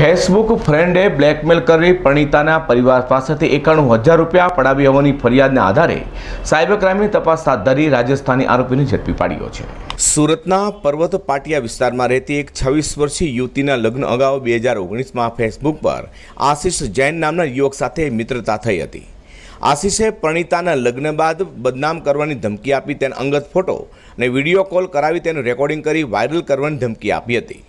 Facebook ફ્રેન્ડે blackmail કરી પ્રણીતાના પરિવાર પાસેથી એકાણું હજાર રૂપિયા પડાવી હોવાની ફરિયાદના આધારે સાયબર ક્રાઇમની તપાસ હાથ ધરી રાજસ્થાની આરોપીને ઝડપી પાડ્યો છે. સુરતના પર્વત પાટિયા વિસ્તારમાં રહેતી એક છવ્વીસ વર્ષીય યુવતીના લગ્ન અગાઉ બે હજાર ઓગણીસમાં ફેસબુક પર આશિષ જૈન નામના યુવક સાથે મિત્રતા થઈ હતી. આશિષે પ્રણીતાના લગ્ન બાદ બદનામ કરવાની ધમકી આપી તેને અંગત ફોટો અને વીડિયો કોલ કરાવી તેનું રેકોર્ડિંગ કરી વાયરલ કરવાની ધમકી આપી હતી.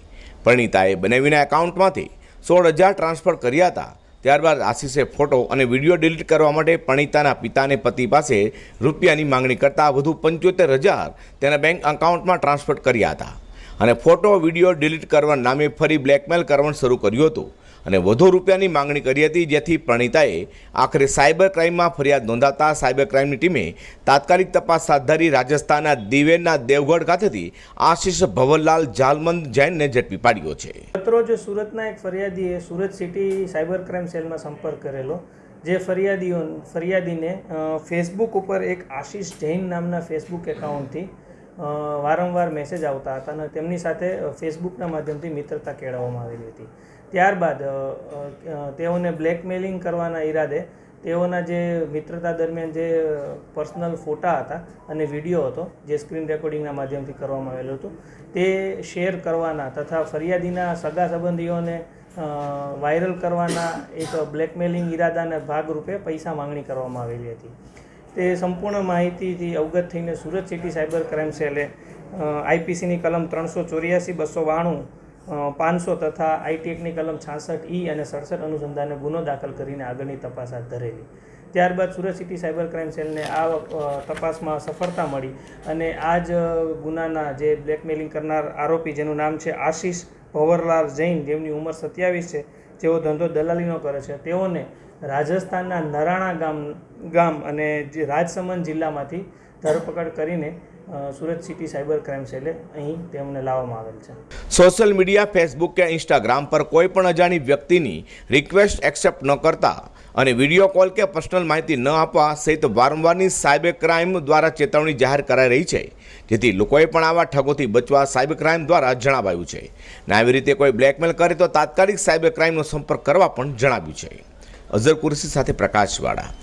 પ્રણીતાએ બનાવીના એકાઉન્ટમાંથી સોળ હજાર ટ્રાન્સફર કર્યા હતા. ત્યારબાદ આશિષે ફોટો અને વીડિયો ડિલીટ કરવા માટે પણિતાના પિતાને પતિ પાસે રૂપિયાની માંગણી કરતાં વધુ પંચોતેર હજાર તેના બેંક એકાઉન્ટમાં ટ્રાન્સફર કર્યા હતા. અને ફોટો વીડિયો ડિલીટ કરવા નામે ફરી બ્લેકમેલ કરવાનું શરૂ કર્યું હતું. અને વધુ રૂપિયાની માંગણી કરી હતી, જેથી પ્રણીતાએ આખરે સાયબર ક્રાઇમમાં ફરિયાદ નોંધાતા સાયબર ક્રાઇમની ટીમે તાત્કાલિક તપાસ હાથ ધરી રાજસ્થાનના દિવેનના દેવગઢ ખાતેથી આશિષ ભવનલાલ જાલમંદ જૈનને ઝડપી પાડ્યો છે. ગતરોજ સુરતના એક ફરિયાદીએ સુરત સિટી સાયબર ક્રાઇમ સેલમાં સંપર્ક કરેલો, જે ફરિયાદીઓ, ફરિયાદીને ફેસબુક ઉપર એક આશિષ જૈન નામના ફેસબુક એકાઉન્ટથી વારંવાર મેસેજ આવતા હતા અને તેમની સાથે ફેસબુકના માધ્યમથી મિત્રતા કેળવવામાં આવેલી હતી. ત્યારબાદ તેઓને બ્લેકમેલિંગ કરવાના ઈરાદે તેઓના જે મિત્રતા દરમિયાન જે પર્સનલ ફોટા હતા અને વીડિયો હતો, જે સ્ક્રીન રેકોર્ડિંગના માધ્યમથી કરવામાં આવેલું હતું, તે શેર કરવાના તથા ફરિયાદીના સગા સંબંધીઓને વાયરલ કરવાના એક બ્લેકમેલિંગ ઈરાદાના ભાગરૂપે પૈસા માંગણી કરવામાં આવેલી હતી. તે સંપૂર્ણ માહિતીથી અવગત થઈને સુરત સિટી સાયબર ક્રાઇમ સેલે આઈપીસીની કલમ ત્રણસો ચોર્યાસી, બસો બાણું પાંચસો તથા આઈટીએકની કલમ છાસઠ ઈ અને સડસઠ અનુસંધાને ગુનો દાખલ કરીને આગળની તપાસ હાથ ધરેલી. ત્યારબાદ સુરત સિટી સાયબર ક્રાઇમ સેલને આ તપાસમાં સફળતા મળી અને આ જ ગુનાના જે બ્લેકમેલિંગ કરનાર આરોપી જેનું નામ છે આશિષ ભવરલાલ જૈન, જેમની ઉંમર સત્યાવીસ છે, જેઓ ધંધો દલાલીનો કરે છે, તેઓને રાજસ્થાનના નરાણા ગામ ગામ અને જે રાજસમંદ જિલ્લામાંથી ધરપકડ કરીને સુરત સિટી સાયબર ક્રાઇમ સેલે અહીં તેમને લાવવામાં આવેલ છે. સોશિયલ મીડિયા, ફેસબુક કે ઇન્સ્ટાગ્રામ પર કોઈ પણ અજાણી વ્યક્તિની રિક્વેસ્ટ એક્સેપ્ટ ન કરતા અને વીડિયો કોલ કે પર્સનલ માહિતી ન આપવા સહિત વારંવારની સાયબર ક્રાઇમ દ્વારા ચેતવણી જાહેર કરાઈ રહી છે. જેથી લોકોએ પણ આવા ઠગોથી બચવા સાયબર ક્રાઇમ દ્વારા જણાવાયું છે. અને આવી રીતે કોઈ બ્લેકમેલ કરે તો તાત્કાલિક સાયબર ક્રાઇમનો સંપર્ક કરવા પણ જણાવ્યું છે. અઝર કુરશી સાથે પ્રકાશવાળા.